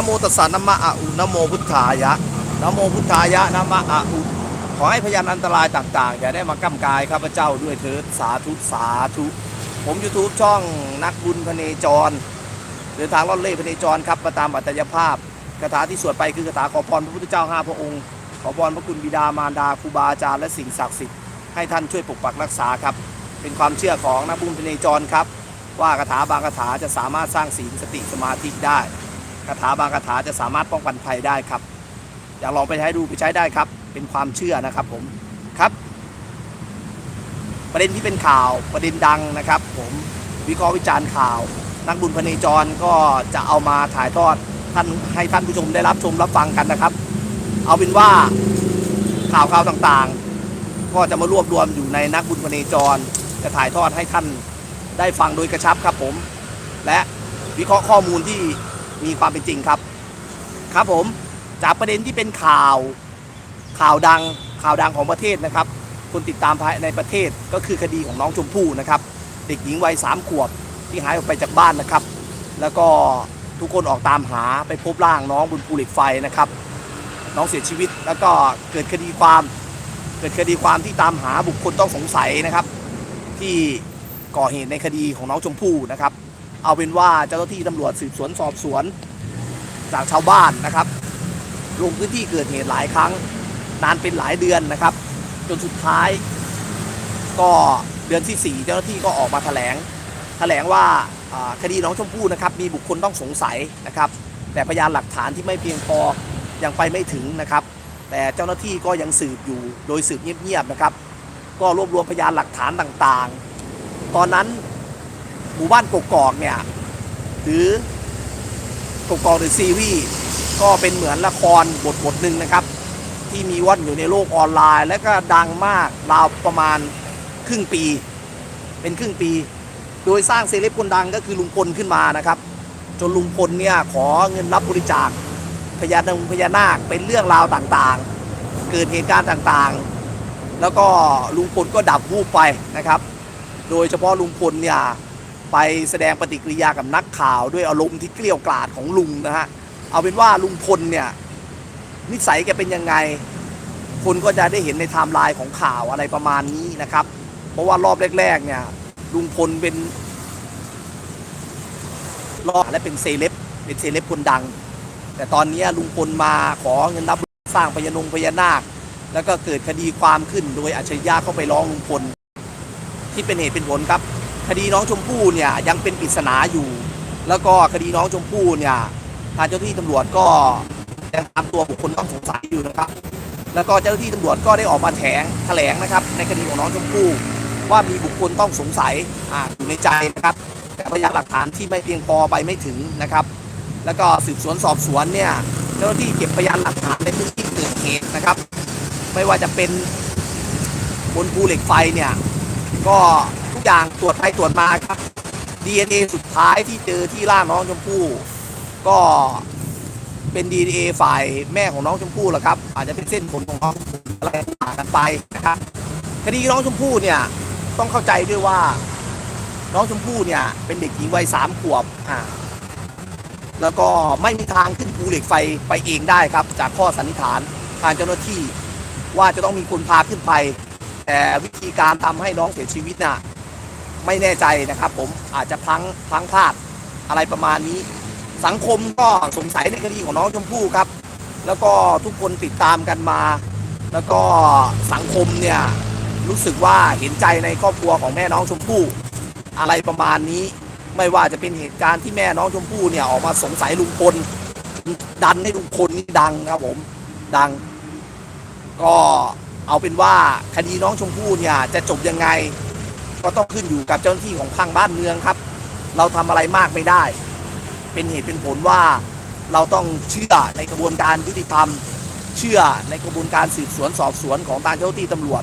นโมตัสสะนะมะอะอุนโมพุทธายะนโมพุทธายะนะมะอะอุขอให้พยานอันตรายต่างๆ อย่าได้มาก้ำกายข้าพเจ้าด้วยเถิดสาธุสาธุ ผมยูทูบช่องนักบุญพเนจรเดินทางล่อนเล่พเนจรครับมาตามอัตยภาพคาถาที่สวดไปคือคาถาขอพรพระพุทธเจ้าห้าพระองค์ ขอพรพระคุณบิดามารดาครูบาอาจารย์และสิ่งศักดิ์สิทธิ์ให้ท่านช่วยปกปักรักษาครับ เป็นความเชื่อของนักบุญพเนจรครับ ว่าคาถาบางคาถาจะสามารถสร้างศีลสติสมาธิได้ คาถาบางคาถาจะสามารถป้องกันภัยได้ครับ อยากลองไปใช้ดูไปใช้ได้ครับ เป็นความเชื่อนะครับผมครับ ประเด็นที่เป็นข่าวประเด็นดังนะครับ ผมวิเคราะห์วิจารณ์ข่าว นักบุญพเนจรก็จะเอามาถ่ายทอดท่านให้ท่านผู้ชมได้รับชมรับฟังกันนะครับ เอาเป็นว่าข่าวข่าวต่างๆ ก็จะมารวบรวมอยู่ในนักบุญพเนจร จะถ่ายทอดให้ท่านได้ฟังโดยกระชับครับผม และวิเคราะห์ข้อมูลที่ มีความเป็นจริงครับ ครับผมจากประเด็นที่เป็นข่าวข่าวดังข่าวดังของประเทศนะครับ คนติดตามภายในประเทศก็คือคดีของน้องชมพู่นะครับ เด็กหญิงวัยสามขวบที่หายออกไปจากบ้านนะครับ แล้วก็ทุกคนออกตามหาไปพบร่างน้องบนภูเหล็กไฟนะครับ น้องเสียชีวิตแล้วก็เกิดคดีความเกิดคดีความที่ตามหาบุคคลต้องสงสัยนะครับ ที่ก่อเหตุในคดีของน้องชมพู่นะครับ เอาเป็นว่าเจ้าหน้าที่ตำรวจสืบสวนสอบสวนจากชาวบ้านนะครับ ลงพื้นที่เกิดเหตุหลายครั้ง นานเป็นหลายเดือนนะครับ จนสุดท้าย ก็เดือนที่ 4 เจ้าหน้าที่ก็ออกมาแถลง แถลงว่าอ่าคดีน้องชมพู่นะครับ มีบุคคลต้องสงสัยนะครับ แต่พยานหลักฐานที่ไม่เพียงพอยังไปไม่ถึงนะครับ แต่เจ้าหน้าที่ก็ยังสืบอยู่โดยสืบเงียบๆนะครับ ก็รวบรวมพยานหลักฐานต่างๆ ตอนนั้น หมู่บ้านกกอกเนี่ยหรือกกอกหรือซีวีก็เป็นเหมือนละครบทบทหนึ่งนะครับ ที่มีว่อนอยู่ในโลกออนไลน์ และก็ดังมากราวประมาณครึ่งปี เป็นครึ่งปี โดยสร้างเซเลบคนดังก็คือลุงพลขึ้นมานะครับ จนลุงพลเนี่ยขอเงินรับบริจาคพญานาคพญานาคเป็นเรื่องราวต่างๆ เกิดเหตุการณ์ต่างๆ แล้วก็ลุงพลก็ดับวูบไปนะครับ โดยเฉพาะลุงพลเนี่ย ไปแสดงปฏิกิริยากับนักข่าวด้วยอารมณ์ที่เกลี้ยวกล่อดของลุงนะฮะเอาเป็นว่าลุงพลเนี่ยนิสัยแกเป็นยังไง คนก็จะได้เห็นในไทม์ไลน์ของข่าวอะไรประมาณนี้นะครับ เพราะว่ารอบแรก ๆ เนี่ย ลุงพลเป็นรอบและเป็นเซเลบเป็นเซเลบคนดัง แต่ตอนนี้ลุงพลมาขอเงินรับสร้างพญานงพญานาค แล้วก็เกิดคดีความขึ้นโดยอัจฉริยะเข้าไปร้องลุงพล ที่เป็นเหตุเป็นผลครับ คดีน้องชมพู่เนี่ยยังเป็นปริศนาอยู่ แล้วก็คดีน้องชมพู่เนี่ยทางเจ้าหน้าที่ตำรวจก็ยังตามตัวบุคคลต้องสงสัยอยู่นะครับ แล้วก็เจ้าหน้าที่ตำรวจก็ได้ออกมาแถลงแถลงนะครับ ในคดีของน้องชมพู่ว่ามีบุคคลต้องสงสัยอ่าอยู่ในใจนะครับแต่พยานหลักฐานที่ไม่เพียงพอไปไม่ถึงนะครับ แล้วก็สืบสวนสอบสวนเนี่ยเจ้าหน้าที่เก็บพยานหลักฐานในพื้นที่เกิดเหตุนะครับ ไม่ว่าจะเป็นบนภูเหล็กไฟเนี่ยก็ อย่างตรวจไปตรวจมาครับ DNA สุดท้ายที่เจอที่ร่างน้องชมพู่ ก็เป็น DNA ฝ่ายแม่ของน้องชมพู่แหละครับ อาจจะเป็นเส้นขนของน้องอะไรต่างกันไปนะครับคดีน้องชมพู่เนี่ยต้องเข้าใจด้วยว่า น้องชมพู่เนี่ยเป็นเด็กหญิงวัยสามขวบอ่าแล้วก็ไม่มีทางขึ้นภูเหล็กไฟไปเองได้ครับ จากข้อสันนิษฐานทางเจ้าหน้าที่ว่าจะต้องมีคนพาขึ้นไป แต่วิธีการทำให้น้องเสียชีวิตน่ะ ไม่แน่ใจนะครับ ผมอาจจะพลังพลังพลาดอะไรประมาณนี้ สังคมก็สงสัยในคดีของน้องชมพู่ครับ แล้วก็ทุกคนติดตามกันมา แล้วก็สังคมเนี่ยรู้สึกว่าเห็นใจในครอบครัวของแม่น้องชมพู่ อะไรประมาณนี้ไม่ว่าจะเป็นเหตุการณ์ที่แม่น้องชมพู่เนี่ยออกมาสงสัยลุงพลดันให้ลุงพลนี่ดังครับผมดัง ก็เอาเป็นว่าคดีน้องชมพู่เนี่ยจะจบยังไง ก็ต้องขึ้นอยู่กับเจ้าหน้าที่ของข้างบ้านเมืองครับ เราทำอะไรมากไม่ได้ เป็นเหตุเป็นผลว่าเราต้องเชื่อในกระบวนการยุติธรรม เชื่อในกระบวนการสืบสวนสอบสวนของทางเจ้าหน้าที่ตำรวจ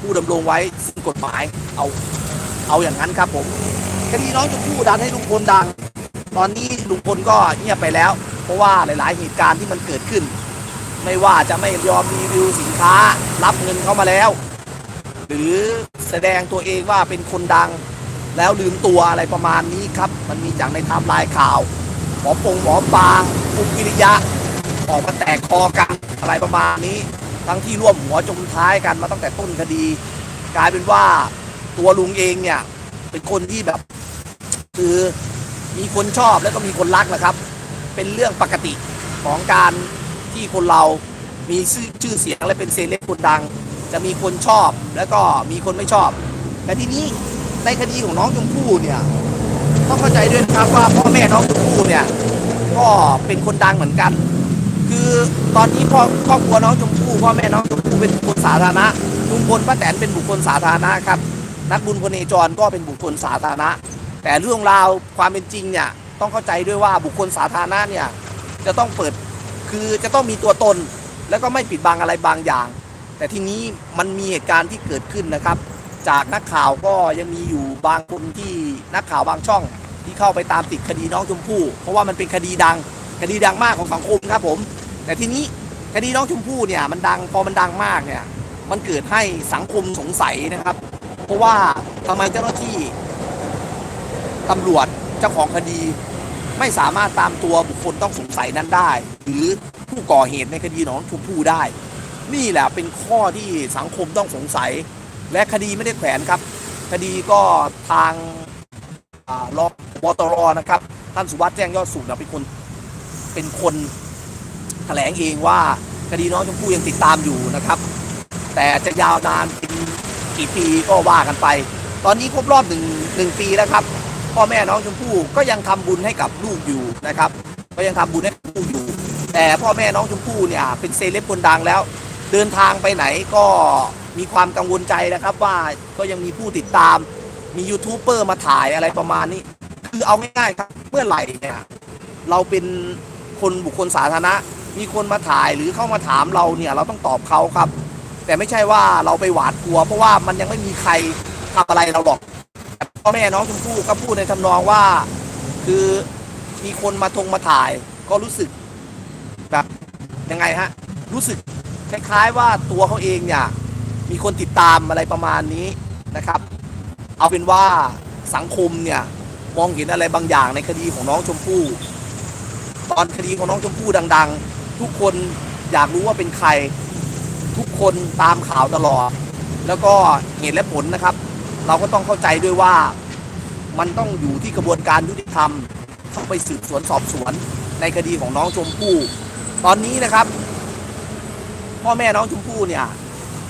ผู้ดำรงไว้ซึ่งกฎหมายเอาเอาอย่างนั้นครับผมคดีน้องชมพู่ดันให้ลุงพลดัง ตอนนี้ลุงพลก็เงียบไปแล้ว เพราะว่าหลาย ๆ เหตุการณ์ที่มันเกิดขึ้น ไม่ว่าจะไม่ยอมรีวิวสินค้า รับเงินเข้ามาแล้ว รือแสดงตัวเองว่าเป็นคนดัง แล้วลืมตัวอะไรประมาณนี้ครับ มันมีจากในไทม์ไลน์ข่าวหมอปงหมอปลาอุกิริยะ ออกมาแตกคอกันอะไรประมาณนี้ ทั้งที่ร่วมหัวจมท้ายกันมาตั้งแต่ต้นคดี กลายเป็นว่าตัวลุงเองเนี่ย เป็นคนที่แบบ คือมีคนชอบแล้วก็มีคนรักนะครับ เป็นเรื่องปกติของการที่คนเรามีชื่อชื่อเสียงและเป็นเซเลบคนดัง จะมีคนชอบแล้วก็มีคนไม่ชอบ แต่ทีนี้ในคดีของน้องชมพู่เนี่ยต้องเข้าใจด้วยนะครับว่าพ่อแม่น้องชมพู่เนี่ยก็เป็นคนดังเหมือนกัน คือตอนนี้พ่อครอบครัวน้องชมพู่พ่อแม่น้องชมพู่เป็นบุคคลสาธารณะลุงพลป้าแตนเป็นบุคคลสาธารณะครับนักบุญพเนจรก็เป็นบุคคลสาธารณะ แต่เรื่องราวความเป็นจริงเนี่ยต้องเข้าใจด้วยว่าบุคคลสาธารณะเนี่ยจะต้องเปิดคือจะต้องมีตัวตนแล้วก็ไม่ปิดบังอะไรบางอย่าง แต่ทีนี้มันมีเหตุการณ์ที่เกิดขึ้นนะครับ จากนักข่าวก็ยังมีอยู่บางคนที่นักข่าวบางช่อง ที่เข้าไปตามติดคดีน้องชมพู่ เพราะว่ามันเป็นคดีดังคดีดังมากของสังคมครับผม แต่ทีนี้คดีน้องชมพู่เนี่ยมันดังพอมันดังมากเนี่ยมันเกิดให้สังคมสงสัยนะครับ เพราะว่าทำไมเจ้าหน้าที่ตำรวจเจ้าของคดีไม่สามารถตามตัวบุคคลต้องสงสัยนั้นได้ หรือผู้ก่อเหตุในคดีน้องชมพู่ได้ นี่แหละเป็นข้อที่สังคมต้องสงสัย และคดีไม่ได้แขวนครับ คดีก็ทางรองบตรนะครับ ท่านสุวัสด์แจ้งยอดสุขนะเป็นคนเป็นคนแถลงเองว่าคดีน้องชมพู่ยังติดตามอยู่นะครับ แต่จะยาวนานเป็นกี่ปีก็ว่ากันไป ตอนนี้ครบรอบหนึ่งหนึ่งปีแล้วครับพ่อแม่น้องชมพู่ก็ยังทำบุญให้กับลูกอยู่นะครับ ก็ยังทำบุญให้ลูกอยู่ แต่พ่อแม่น้องชมพู่เนี่ยเป็นเซเลบคนดังแล้ว เดินทางไปไหนก็มีความกังวลใจนะครับว่าก็ยังมีผู้ติดตาม มียูทูบเบอร์มาถ่ายอะไรประมาณนี้ คือเอาง่ายๆครับเมื่อไหร่เนี่ยเราเป็นคนบุคคลสาธารณะ มีคนมาถ่ายหรือเข้ามาถามเราเนี่ยเราต้องตอบเขาครับ แต่ไม่ใช่ว่าเราไปหวาดกลัว เพราะว่ามันยังไม่มีใครทำอะไรเราหรอกพ่อแม่น้องชมพู่ก็พูดในทำนองว่า คือมีคนมาทงมาถ่าย ก็รู้สึกแบบยังไงฮะ รู้สึก คล้ายๆว่าตัวเขาเองเนี่ยมีคนติดตามอะไรประมาณนี้นะครับ เอาเป็นว่าสังคมเนี่ยมองเห็นอะไรบางอย่างในคดีของน้องชมพู่ ตอนคดีของน้องชมพู่ดัง ๆ ทุกคนอยากรู้ว่าเป็นใคร ทุกคนตามข่าวตลอด แล้วก็เหตุและผลนะครับ เราก็ต้องเข้าใจด้วยว่ามันต้องอยู่ที่กระบวนการยุติธรรม เข้าไปสืบสวนสอบสวนในคดีของน้องชมพู่ ตอนนี้นะครับ พ่อแม่น้องชมพู่เนี่ย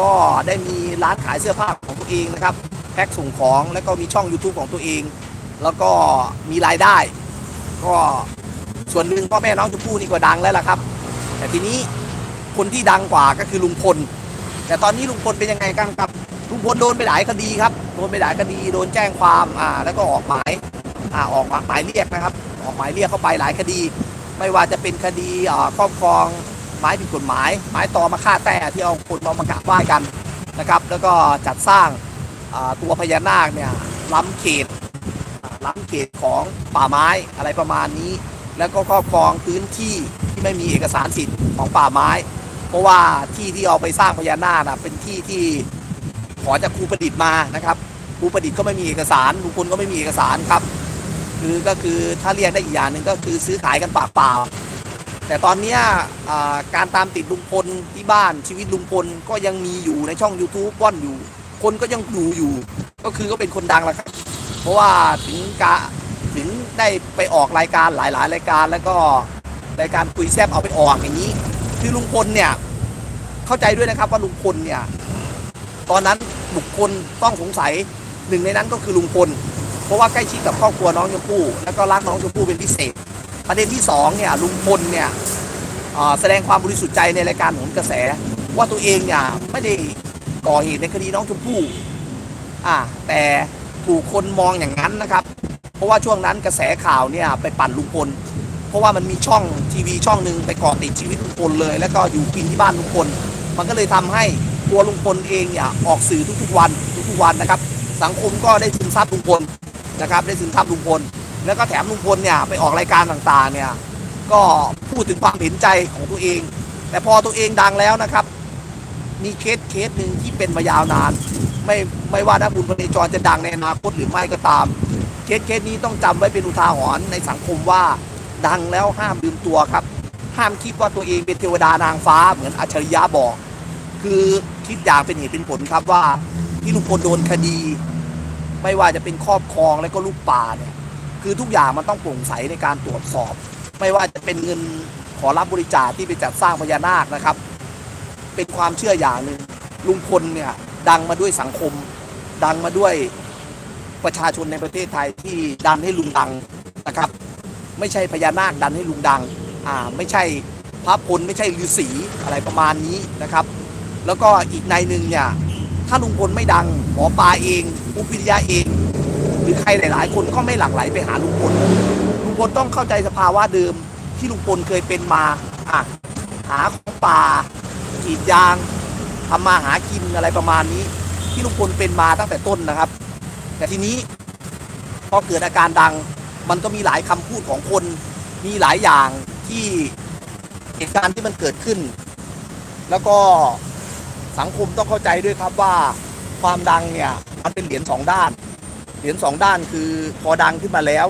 ก็ได้มีร้านขายเสื้อผ้าของตัวเองนะครับแพ็คส่งของแล้วก็มีช่อง YouTube ของตัวเอง แล้วก็มีรายได้ ก็ส่วนหนึ่งพ่อแม่น้องชมพู่นี่ก็ดังแล้วล่ะครับ แต่ทีนี้คนที่ดังกว่าก็คือลุงพล แต่ตอนนี้ลุงพลเป็นยังไงกันครับลุงพลโดนไปหลายคดีครับโดนไปหลายคดีโดนแจ้งความอ่าแล้วก็ออกหมายอ่าออกหมายเรียกนะครับ ออกหมายเรียกเข้าไปหลายคดี ไม่ว่าจะเป็นคดีอ่าครอบครอง ไม้ผิดกฎหมาย ไม้ตอมาฆ่าแต่ที่เอาคนมามากราบไหว้กันนะครับ แล้วก็จัดสร้างตัวพญานาคเนี่ยล้ำเขตล้ำเขตของป่าไม้อะไรประมาณนี้ แล้วก็ครอบครองพื้นที่ที่ไม่มีเอกสารสิทธิ์ของป่าไม้ เพราะว่าที่ที่เอาไปสร้างพญานาคนะเป็นที่ที่ขอจากครูประดิษฐ์มานะครับครูประดิษฐ์ก็ไม่มีเอกสารลุงพลก็ไม่มีเอกสารครับ คือก็คือถ้าเรียกได้อีกอย่างหนึ่งก็คือซื้อขายกันปากเปล่า แต่ตอนนี้การตามติดลุงพลที่บ้านชีวิตลุงพลก็ยังมีอยู่ในช่อง YouTube ว่อนอยู่ คนก็ยังดูอยู่ ก็คือก็เป็นคนดังแหละครับ เพราะว่าถึงกะถึงได้ไปออกรายการหลาย ๆ รายการแล้วก็รายการคุยแซบเอาไปออกอย่างนี้ คือลุงพลเนี่ยเข้าใจด้วยนะครับว่าลุงพลเนี่ยตอนนั้นบุคคลต้องสงสัยหนึ่งในนั้นก็คือลุงพล เพราะว่าใกล้ชิดกับครอบครัวน้องชมพู่แล้วก็รักน้องชมพู่เป็นพิเศษ ประเด็นที่สองเนี่ยลุงพลเนี่ยแสดงความบริสุทธิ์ใจในรายการหนกระแส ว่าตัวเองเนี่ยไม่ได้ก่อเหตุในคดีน้องชมพู่อ่าแต่ถูกคนมองอย่างนั้นนะครับ เพราะว่าช่วงนั้นกระแสข่าวเนี่ยไปปั่นลุงพลเพราะว่ามันมีช่องทีวีช่องหนึ่งไปเกาะติดชีวิตลุงพลเลย แล้วก็อยู่กินที่บ้านลุงพลมันก็เลยทำให้ตัวลุงพลเองเนี่ยออกสื่อทุกๆวันทุกๆวันนะครับ สังคมก็ได้ซึมซับลุงพลนะครับ ได้ซึมซับลุงพล แล้วก็แถมลุงพลเนี่ยไปออกรายการต่างๆเนี่ยก็พูดถึงความเห็นใจของตัวเอง แต่พอตัวเองดังแล้วนะครับ มีเคสเคสหนึ่งที่เป็นมายาวนาน ไม่ไม่ว่านักบุญพเนจรจะดังในอนาคตหรือไม่ก็ตาม เคสเคสนี้ต้องจำไว้เป็นอุทาหรณ์ในสังคมว่าดังแล้วห้ามลืมตัวครับ ห้ามคิดว่าตัวเองเป็นเทวดานางฟ้าเหมือนอัจฉริยะบอก คือคิดอย่างเป็นเหตุเป็นผลครับว่าที่ลุงพลโดนคดี ไม่ว่าจะเป็นครอบครองและก็ลูกป่าเนี่ย คือทุกอย่างมันต้องโปร่งใสในการตรวจสอบ ไม่ว่าจะเป็นเงินขอรับบริจาคที่ไปจัดสร้างพญานาคนะครับ เป็นความเชื่ออย่างหนึ่งลุงพลเนี่ยดังมาด้วยสังคม ดังมาด้วยประชาชนในประเทศไทยที่ดันให้ลุงดังนะครับ ไม่ใช่พญานาคดันให้ลุงดังอ่าไม่ใช่พระพลไม่ใช่ฤาษีอะไรประมาณนี้นะครับ แล้วก็อีกในหนึ่งเนี่ยถ้าลุงพลไม่ดังหมอปลาเองอุปิริยะเอง รือใครหลาย ๆ คนก็ไม่หลั่งไหลไปหาลุงพลลุงพลต้องเข้าใจสภาวะเดิมที่ลุงพลเคยเป็นมาอะหาของป่ากรีดยางทำมาหากินอะไรประมาณนี้ ที่ลุงพลเป็นมาตั้งแต่ต้นนะครับ แต่ทีนี้พอเกิดอาการดัง มันก็มีหลายคำพูดของคนมีหลายอย่างที่เหตุการณ์ที่มันเกิดขึ้น แล้วก็สังคมต้องเข้าใจด้วยครับว่าความดังเนี่ย มันเป็นเหรียญสองด้าน เหรียญสองด้านคือพอดังขึ้นมาแล้ว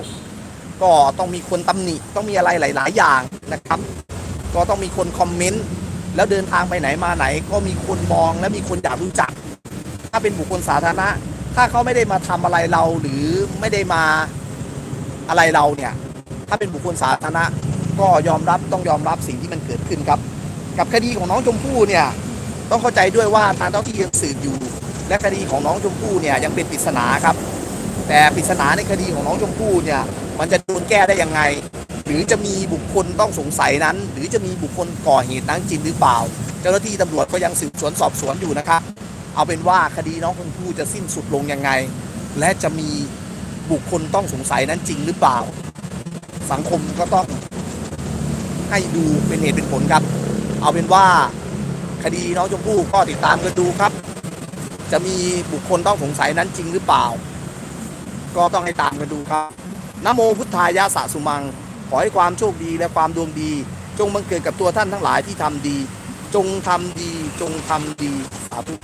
ก็ต้องมีคนตำหนิต้องมีอะไรหลาย ๆ อย่างนะครับ ก็ต้องมีคนคอมเมนต์แล้วเดินทางไปไหนมาไหน ก็มีคนมองและมีคนอยากรู้จัก ถ้าเป็นบุคคลสาธารณะ ถ้าเขาไม่ได้มาทำอะไรเราหรือไม่ได้มาอะไรเราเนี่ย ถ้าเป็นบุคคลสาธารณะ ก็ยอมรับต้องยอมรับสิ่งที่มันเกิดขึ้นครับ กับคดีของน้องชมพู่เนี่ยต้องเข้าใจด้วยว่าทางเจ้าที่ยังสืบอยู่ และคดีของน้องชมพู่เนี่ยยังเป็นปริศนาครับ แต่ปริศนาในคดีของน้องชมพู่เนี่ยมันจะโดนแก้ได้ยังไง หรือจะมีบุคคลต้องสงสัยนั้น หรือจะมีบุคคลก่อเหตุนั้นจริงหรือเปล่า เจ้าหน้าที่ตำรวจก็ยังสืบสวนสอบสวนอยู่นะครับ เอาเป็นว่าคดีน้องชมพู่จะสิ้นสุดลงยังไง และจะมีบุคคลต้องสงสัยนั้นจริงหรือเปล่า สังคมก็ต้องให้ดูเป็นเหตุเป็นผลครับ เอาเป็นว่าคดีน้องชมพู่ก็ติดตามกันดูครับ จะมีบุคคลต้องสงสัยนั้นจริงหรือเปล่า ก็ต้องให้ตามกันดูครับนโมพุทธายะสะสุมัง ขอให้ความโชคดีและความดวงดี จงบังเกิดกับตัวท่านทั้งหลายที่ทำดี จงทำดี จงทำดีสาธุ